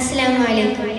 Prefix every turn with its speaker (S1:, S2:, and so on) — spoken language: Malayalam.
S1: അസ്സലാമു അലൈക്കും.